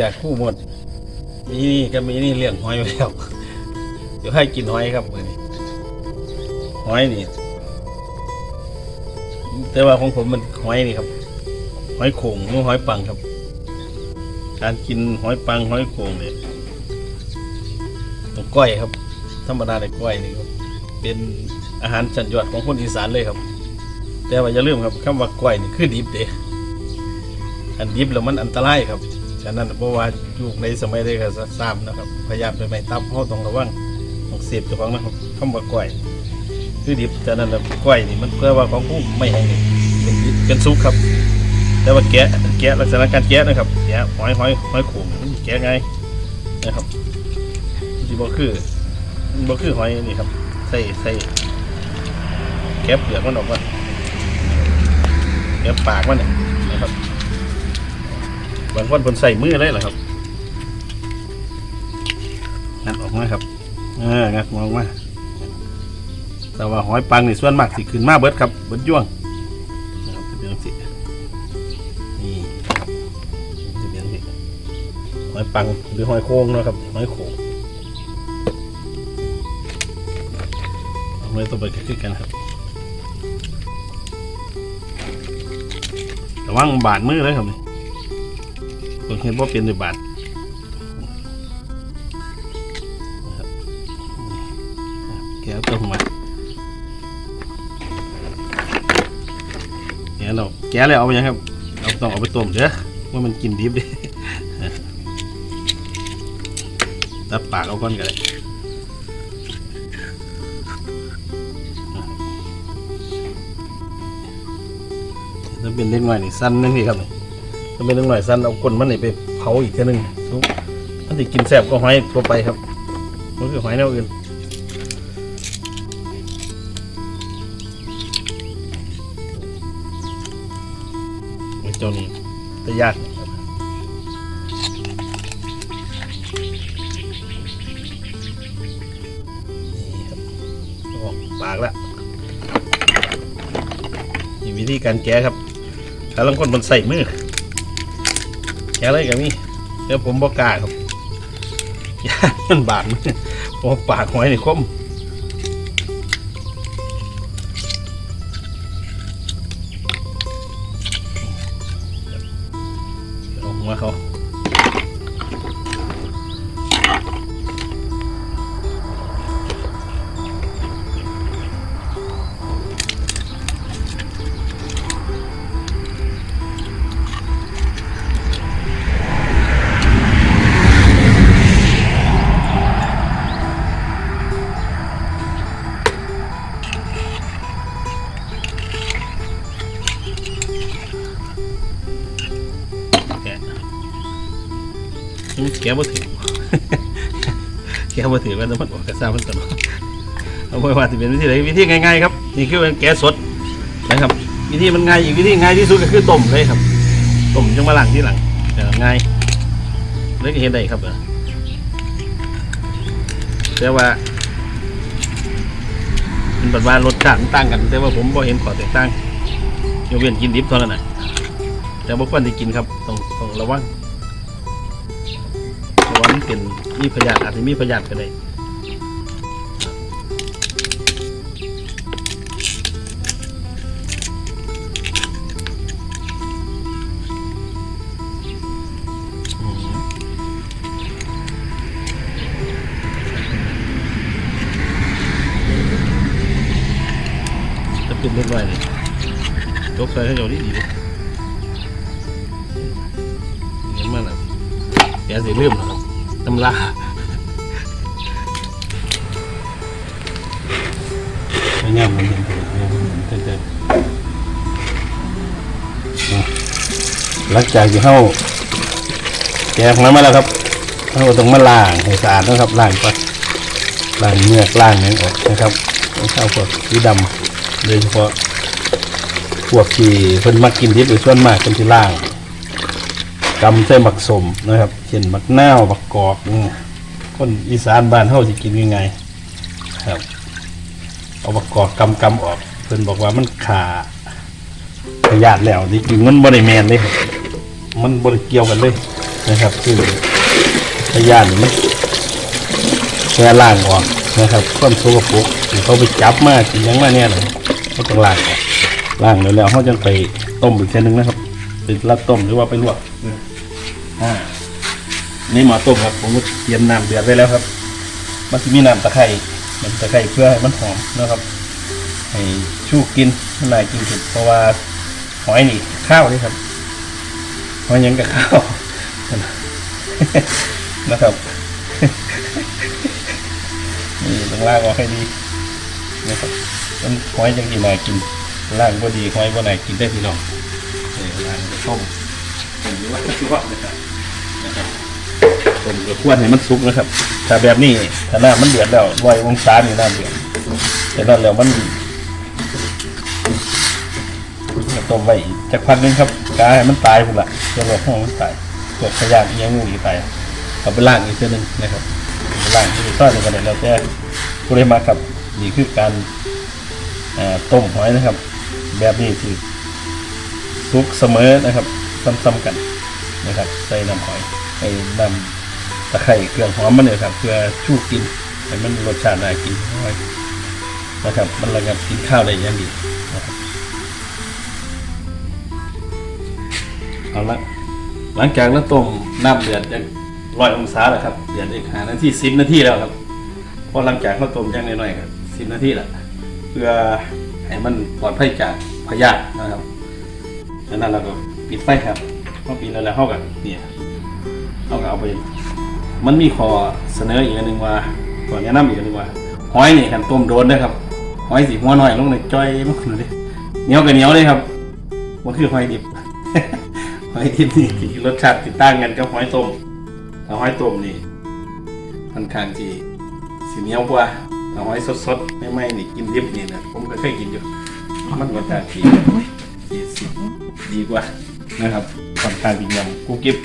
จากคู่หมดมีนี่ก็มีนี่เลี้ยงหอยไว้แล้วเดี๋ยวให้กินหอยครับมือนี้หอยนี่ แต่ว่าของผมมันหอยนี่ครับ หอยโข่งหรือหอยปังครับ การกินหอยปังหอยโข่งเนี่ยต้องก้อยครับ ธรรมดาในก้อยนี่ครับเป็นอาหารชั้นยอดของคนอีสานเลยครับ แต่ว่าอย่าลืมครับคำว่าก้อยนี่คือดิบเด้อันดิบแล้วมันอันตรายครับ ฉะนั้นเพราะว่ายุคในสมัยได้ก็ทราบนะครับ พยายามไปไม่ตับเขาต้องระวังต้องเสพเจ้าของนะครับคำว่าก้อยคือดิบฉะนั้นแล้วก้อยนี่มันเพื่อว่าของผู้ไม่แห้งนี่เป็นเป็นซุปครับ แต่ว่าแกะแกะลักษณะการแกะนะครับแกะหอยหอยหอยขมแกะไงนะครับที่บ่คือมันบ่คือหอยนี่ครับใส่ใส่แกะเปลือกมันออกมาแกะปากมันเนี่ย บางคนเพิ่นใส่มือเลยเหรอครับงัดออกมาครับ เอองัดออกมาแต่ว่าหอยปังนี่ส่วนมากสิขึ้นมาเบิดครับเบิดย่วงนะครับเป็นจังซี่นี่จะเป็นที่หอยปังหรือหอยโค้งนะครับหอยโขงเอาไว้ตัวไปคือกันครับระวังบาดมือเลยครับนี่ คนเห็นว่าเป็นด้วยบาดนะครับแกะตัวมาแกะเราแกะเลยเอาไปยังครับเราต้องเอาไปต้มเด้อว่ามันกินดิบดิตัดปากเอาก่อนก็ได้ถ้าเป็นเล็กหน่อยนี่สั้นนั่นนี่ครับ ถ้าเป็นเล็กหน่อยสั้นเอาก้นมันนี่ไปเผาอีกทีหนึงซุปมันจะกินแซ่บก็หอยทั่วไปครับมันคือหอยแนวอื่นไอเจ้านี่จะยากครับนี่ครับออกปากแล้วนี่วิธีการแกะครับถ้าลางคนมันใส่มือ อะไรกับนี่เดี๋ยวผมบอกกล้าครับยามันบาดมือเพราะว่าปากหอยนี่คม แกะบ่ถือแกะบ่ถือก็จะมันออกกระซ่ามันตลอดเอาไว้ว่าจะเป็นวิธีไหนวิธีง่ายๆครับนี่คือแกะสดนะครับ วิธีมันง่ายอีกวิธีง่ายที่สุดก็คือต้มเลยครับต้มจังมาล้างที่หลังแต่ง่ายเลยก็เห็นได้ครับเออแต่ว่าเป็นแบบว่ารสชาติมันต่างกัน แต่ว่าผมบ่เห็นขอแตกต่างยกเว้นกินดิบเท่านั้นนะแต่บ่ควรที่กินครับต้องต้องระวัง มันเป็นมีพยาธิอาจจะมีพยาธิก็ได้อืมจะเป็นเล็กน้อยเลยยกใส่ให้เจ้าดีดีเลยเห็นมันอะแกสิลืมนะครับ ตำลาไม่ง่ายมันเห็นตัวเต้นเต้นหลังจากที่เข้าแกะของนั้นมาแล้วครับเราต้องมาล้างให้สะอาดนะครับล้างก่อนล้างเมือล้างนั้ออกนะครับเข้าพวกสีดำโดยเฉพาะพวกที่เพิ่นมักกินดิบหรือส่วนมากเป็นที่ล้าง กำใส่หมักสมนะครับ เช่นหมักนาวหมักกอกอืมคนอีสานบ้านเฮาสิกินยังไงครับ เอาหมักกอกกำกำออก เพิ่นบอกว่ามันขาพยาธิแล้วจริงๆมันบ่ได้แมนเลยมันบ่ได้เกี่ยวกันเลยนะครับซึ่งพยานนี่มันแค่ล่างออกนะครับความสกปรกที่เขาไปจับมากินยังมาเนี่ยนะเขาต้องล้างออกล้างแล้วแล้วเขาจะไปต้มอีกเช่นนึงนะครับเป็นรัดต้มหรือว่าไปลวก อ่านี่หมอต้มครับผมก็เตรียมน้ำเดือดไว้แล้วครับ มันจะมีน้ำตะไคร้น้ำตะไคร้เพื่อให้มันหอมนะครับ ให้ชูกินให้นายกินถึงเพราะว่าหอยนี่ข้าวนี่ครับหอยยังกับข้าวนะครับนี่ต้องล่างออกให้ดีนะครับมันหอยจังกี่นายกินล่างบ่ดีหอยบ่นายกินได้พี่น้องนี่ล่างจะต้มต้มหรือว่าลวกนะครับ นะครับต้มกับขวดให้มันสุกนะครับ ถ้าแบบนี้ถ้าน้ำมันเดือดแล้วร้อยองศานี่น้ำเดือดแต่นั่นแล้วมันต้มไว้อีกจักพันนึงครับกาให้มันตายพุ่นละจนว่าห้องมันตายพวขยะอีหยังงูอีกตายเอาไปล่างอีกเส้นนึงนะครับไปล่างที่ซ่อนกันเลยแล้วแต่ผู้ใดมาครับนี่คือการต้มหอยนะครับ แบบนี้ที่สุกเสมอนะครับซ้ำๆกัน นะครับ ใส่น้ำหอยใส่น้ำตะไคร้เครื่องหอมมันเนี่ยครับเพื่อชูกินให้มันรสชาติน่ากินหอยนะครับ มันระงับกินข้าวได้อย่างดีนะครับเอาละหลังจากเราต้มน้ำเดือดจากร้อยองศาแล้วครับเดือดอีกหานาทีสิบนาทีแล้วครับเพราะหลังจากเราต้มย่างน้อยๆครับสิบนาทีแล้วเพื่อให้มันปลอดภัยจากพยาธินะครับดังนั้นเราก็ปิดไฟครับ พอปิดแล้วแล้วเขากับเนี่ยเขาก็เอาไป มันมีข้อเสนออีกอันหนึ่งว่าข้อแนะนำอีกอันหนึ่งว่าหอยนี่กันต้มโดนเด้ครับหอยสีหัวหน่อยลงในจ้อยมันขึ้นเลยเหนียวกับเหนียวเลยครับมันคือหอยดิบหอยดิบนี่ที่รสชาติติดตั้งกันกับหอยต้มถ้าหอยต้มนี่ค่อนข้างที่สีเหนียวกว่าถ้าหอยสดๆไม่ไม่นี่กินดิบนี่นะผมก็เคยกินอยู่มันรสชาติดีดีกว่านะครับ ค่อนข้างดียำกุ๊กกิ๊บ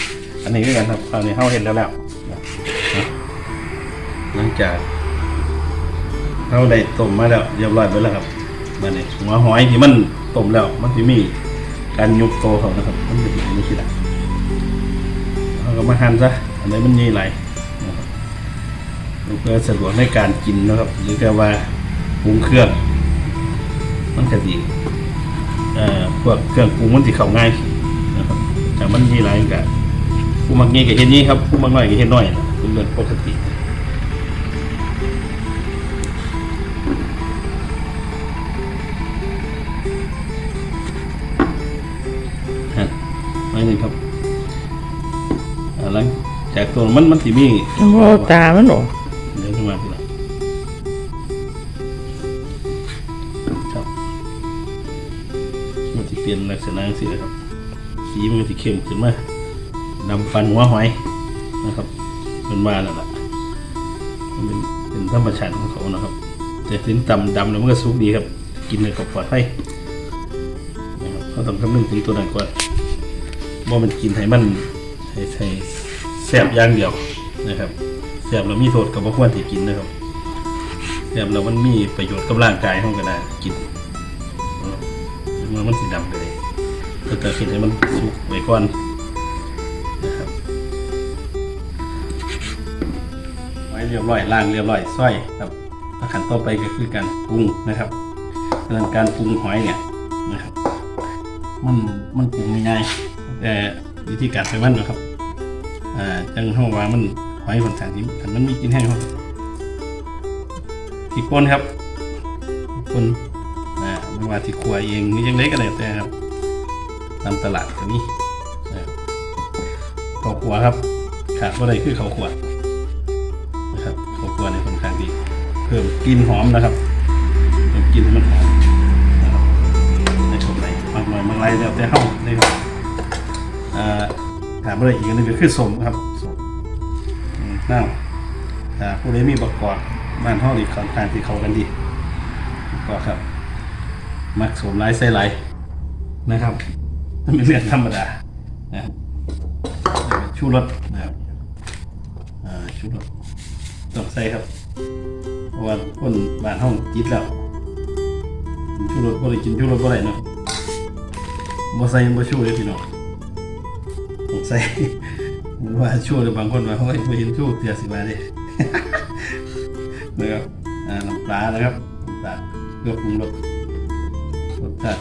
อันนี้ก็กันครับคราวนี้เข้าเห็นแล้วแล้วหลังจากเราได้ต้มมาแล้วเรียบร้อยไปแล้วครับมาเนี่ยหัวหอยที่มันต้มแล้วมันจะมีการยุบโตเขานะครับ มันเป็นอย่างนี้ทีละเราก็มาหั่นซะอันนี้มันยี่ไหลนะครับเพื่อสะดวกในการกินนะครับ หรือแค่ว่าปรุงเครื่อง มันจะดีเอ่อพวกเครื่องปรุงมันจะเข้าง่ายนะครับแต่มันยี่ไหลกับผู้มักงี้กับเห็นนี้ครับผู้มักน้อยกับเห็นน้อยนะเป็นเรื่องปกติฮะไม่หนึ่งครับอ่าหลังจากตัวมันมันสีมีโอ้ตา มันหรอเดี๋ยวขึ้นมาทีละครับมันจะเปลี่ยนลักษณะสีนะครับ สีมันจะเข้มขึ้นมาดำฟันหัวหอยนะครับเป็นมาแล้วล่ะมันเป็นเป็นธรรมชาติของเขานะครับ แต่ถึงดำดำแล้วมันก็สุกดีครับ กินเลยกับปลอดภัยนะครับเขาต้องคำนึงถึงตัวนั้นก่อนว่ามันกินให้มันให้ให้แซ่บอย่างเดียวนะครับแซ่บแล้วมีโทษกับบ่ควรที่กินนะครับแซ่บแล้วมันมีประโยชน์กับร่างกายของก็ได้กินเมื่อมันสีดำเลย ก็เกิดขึ้นให้มันสุกไว้ก่อนนะครับไว้เรียบร้อยล้างเรียบร้อยส้อยครับแล้วขั้นต่อไปก็คือการปรุงนะครับเรื่องการปรุงหอยเนี่ยนะครับ มันมันปรุงง่ายแต่วิธีการใส่มันนะครับอ่าจังห้องว่ามันหอยคนสั่งที่ขันมันมีกินแห้งครับที่ก้นครับก้นอ่าไม่ว่าที่ครัวเองหรือยังไงก็แล้วแต่ครับ ตามตลาดก็มีนะครับข้าวขัวครับ ขาดว่าอะไรคือข้าวขัวนะครับข้าวขัวในค่อนข้างดีเพิ่มกลิ่นหอมนะครับเพิ่มกลิ่นให้มันหอมนะครับในชมไหนมากน้อยมากไรแล้วแต่เฮาเลยครับอ่าถาอะไรอีกอันหนึงก็คือสมครับสมอืมน้ำถ้าผู้ใดมีประกอบบ้านห้องอีกค่อนข้างที่เขากันดีก็ครับ มักสมไรใส่ไรนะครับ มันเป็นเรื่องธรรมดานะชูรสนะครับชูรสต้องใส่ครับ เพราะว่าคนบ้านห้องจิตแล้วชูรสบ่ได้กินชูรสบ่ได้เนาะบ่ใส่บ่ชูเลยพี่น้องต้องใส่ว่าชั่วหรือบางคนว่าเฮ้ยไม่เห็นชั่วเสียสิมาดินะครับน้ำปลานะครับปลาเพื่อปรุงรส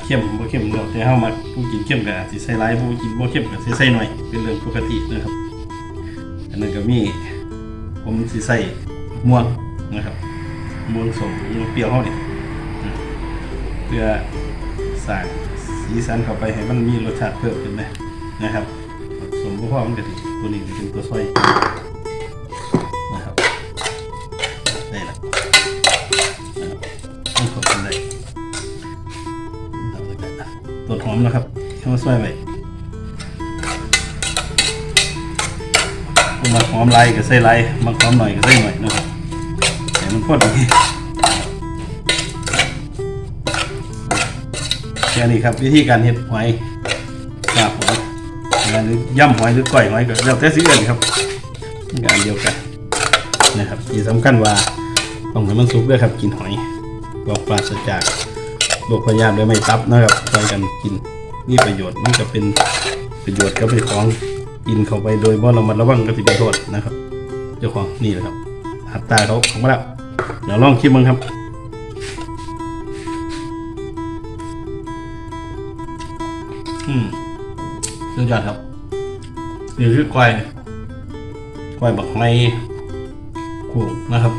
เข้มบ่เข้มเนาะแต่เฮามาผู้กินเข้มก็อาจสิใส่หลายผู้กินบ่เข้มก็สิใส่หน่อยเป็นเรื่องปกตินะครับ อันนั้นก็มีผมสิใส่ม่วงนะครับม่วงสมม่วงเปรี้ยวเฮานี่เพื่อสร้างสีสันเข้าไปให้มันมีรสชาติเพิ่มขึ้นนะนะครับสมบ่พอมันก็สิตัวนี้เป็นตัวซอย ต้นหอมนะครับเข้ามาซอยไว้มาหอมลายก็ใส่ลายมาหอมหน่อยก็ใส่หน่อยนะครับแต่มันพอดีแค่นี้ครับวิธีการเห็ดหอยกาบหอยหรือย่ำหอยหรือก้อยหอยก็แล้วแต่สิเอื่นครับงานเดียวกันนะครับที่สำคัญว่าต้องให้มันสุกด้วยครับกินหอยบอกปราศจาก โรคพยาธิและไม่ตับนะครับใช้กันกินนี่ประโยชน์มันก็เป็นประโยชน์ก็เป็นของกินเข้าไปโดยบ่าเระมัดระวังก็สิเป็นโทษนะครับ เจ้าของนี่แหละครับหัตตาเขาของมาแล้วเดี๋ยวลองชิมมึงครับอืมสุดยอดครับนี่คือกล้วยกล้วยบักไม้คู่นะครับ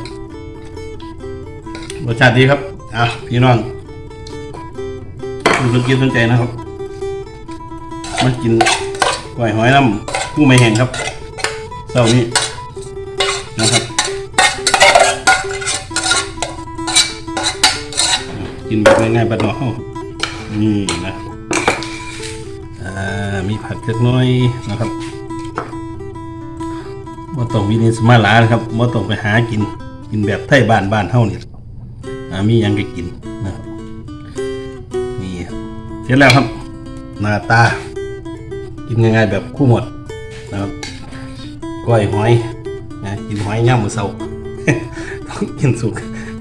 รสชาติดีครับอะพี่น้อง ดูสนกินสนใจนะครับ มากินกล้วยหอยน้ำผู้ไม่แห้งครับเศร้านี้นะครับ กินแบบง่ายๆบ้านนอกนี่นะอ่ามีผักเล็กน้อยนะครับว่าต้องวินิสมาลานะครับว่าต้องไปหากิน กินแบบไทยบ้านบ้านเฮานี่อ่ามีหยังก็กิน เสร็จแล้วครับหน้าตา กินง่ายๆแบบคู่หมดนะครับก้อยหอยนะกินหอยย่ามมือเสาต้องกินสุก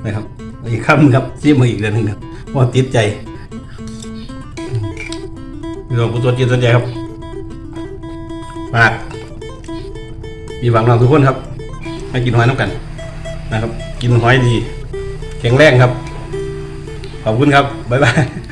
นะครับอีกคำครับซีมาอีกเดือนหนึ่งครับว่าติดใจพี่องผู้ตัวจริงสนใจครับฝากมีหวังเราทุกคนครับให้กินหอยน้ำกันนะครับ กินหอยดี แข็งแรงครับ ขอบคุณครับ บ๊ายบาย